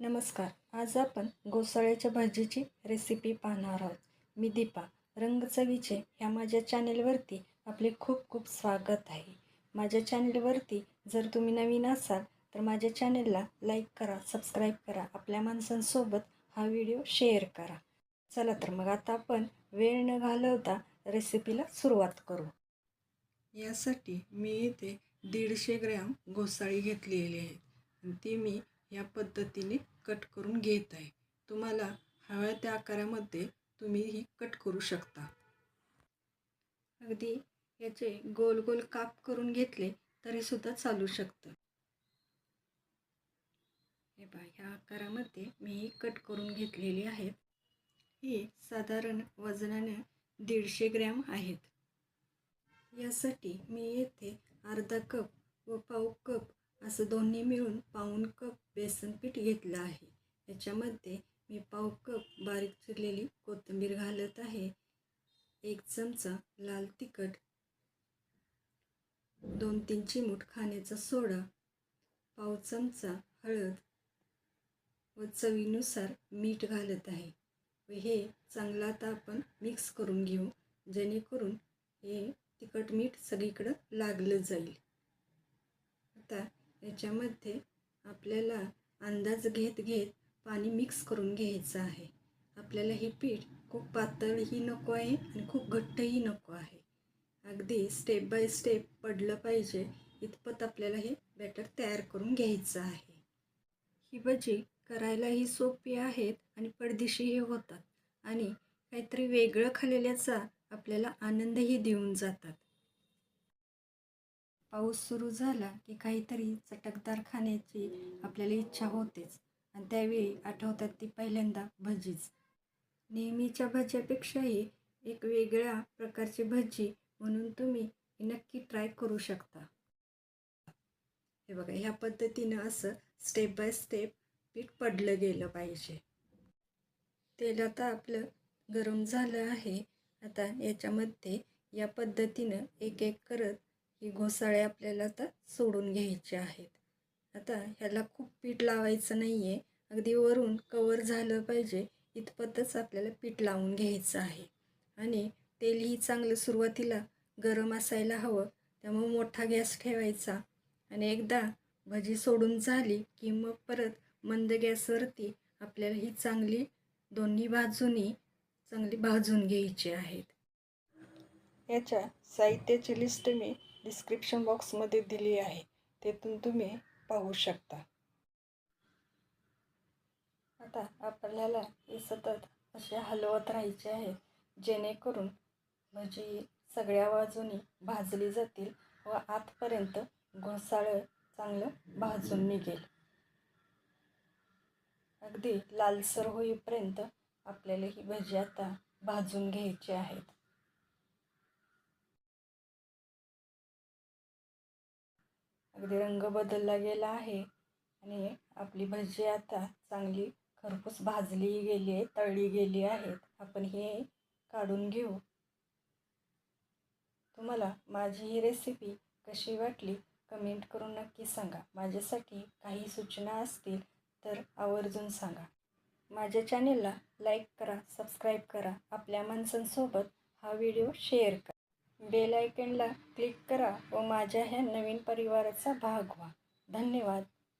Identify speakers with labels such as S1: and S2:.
S1: नमस्कार. आज आपण घोसाळ्याच्या भाजीची रेसिपी पाहणार आहोत. मी दीपा. रंग चवीचे ह्या माझ्या चॅनेलवरती आपले खूप खूप स्वागत आहे. माझ्या चॅनेलवरती जर तुम्ही नवीन असाल तर माझ्या चॅनेलला लाईक करा सबस्क्राईब करा आपल्या माणसांसोबत हा व्हिडिओ शेअर करा. चला तर मग आता आपण वेळ न घालवता रेसिपीला सुरुवात करू. यासाठी मी इथे दीडशे ग्रॅम घोसाळी घेतलेली आहे. ती मी या पद्धतीने कट करून घेत आहे. तुम्हाला हव्या त्या आकारामध्ये तुम्ही ही कट करू शकता. अगदी याचे गोल गोल काप करून घेतले तरी सुद्धा चालू शकतं. हे बा ह्या आकारामध्ये मी ही कट करून घेतलेली आहेत ही साधारण वजनाने दीडशे ग्रॅम आहेत. यासाठी मी येथे अर्धा कप व पाव कप असं दोन्ही मिळून पाऊण कप बेसन पीठ घेतलं आहे. याच्यामध्ये मी पाव कप बारीक चिरलेली कोथिंबीर घालत आहे. एक चमचा लाल तिखट दोन तीन चिमूट खाण्याचा सोडा पाव चमचा हळद व चवीनुसार मीठ घालत आहे. व हे चांगलं आता आपण मिक्स करून घेऊ जेणेकरून हे तिखट मीठ सगळीकडं लागलं जाईल. आता याच्यामध्ये आपल्याला अंदाज घेत घेत पाणी मिक्स करून घ्यायचं आहे. आपल्याला हे पीठ खूप पातळही नको आहे आणि खूप घट्टही नको आहे. अगदी स्टेप बाय स्टेप पडलं पाहिजे इतपत आपल्याला हे बॅटर तयार करून घ्यायचं आहे. ही भजी करायलाही सोपी आहेत आणि पडदिशीही होतात आणि काहीतरी वेगळं खालेल्याचा आपल्याला आनंदही देऊन जातात. पाऊस सुरू झाला की काहीतरी चटकदार खाण्याची आपल्याला इच्छा होतेच. आणि त्यावेळी आठवतात ती पहिल्यांदा भजीच. नेहमीच्या भज्यापेक्षाही एक वेगळ्या प्रकारची भजी म्हणून तुम्ही नक्की ट्राय करू शकता. हे बघा ह्या पद्धतीनं असं स्टेप बाय स्टेप पीठ पडलं गेलं पाहिजे. तेल आता आपलं गरम झालं आहे. आता याच्यामध्ये या पद्धतीनं एक एक करत ही घोसाळे आपल्याला आता सोडून घ्यायचे आहेत. आता ह्याला खूप पीठ लावायचं नाही आहे अगदी वरून कवर झालं पाहिजे इतपतच आपल्याला पीठ लावून घ्यायचं आहे. आणि तेलही चांगलं सुरुवातीला गरम असायला हवं त्यामुळे मोठा गॅस ठेवायचा. आणि एकदा भजी सोडून झाली की मग परत मंद गॅसवरती आपल्याला ही चांगली दोन्ही बाजूनी चांगली भाजून घ्यायची आहेत. याच्या साहित्याची लिस्ट मी डिस्क्रिप्शन बॉक्समध्ये दिली आहे. तेथून तुम्ही पाहू शकता. आता आपल्याला हे सतत असे हलवत राहायचे आहे जेणेकरून भजी सगळ्या बाजूनी भाजली जातील व आतपर्यंत घोसाळं चांगलं भाजून निघेल. अगदी लालसर होईपर्यंत आपल्याला ही भजी आता भाजून घ्यायची आहेत. अगदी रंग बदलला गेला आहे. आणि आपली भजी आता चांगली खरपूस भाजली गेली आहे तळली गेली आहेत. आपण हे काढून घेऊ. तुम्हाला माझी ही रेसिपी कशी वाटली कमेंट करून नक्की सांगा. माझ्यासाठी काही सूचना असतील तर आवर्जून सांगा. माझ्या चॅनेलला लाईक करा सबस्क्राईब करा. आपल्या माणसांसोबत हा व्हिडिओ शेअर करा. बेल आयकनला क्लिक करा व माझ्या ह्या नवीन परिवाराचा भाग व्हा. धन्यवाद.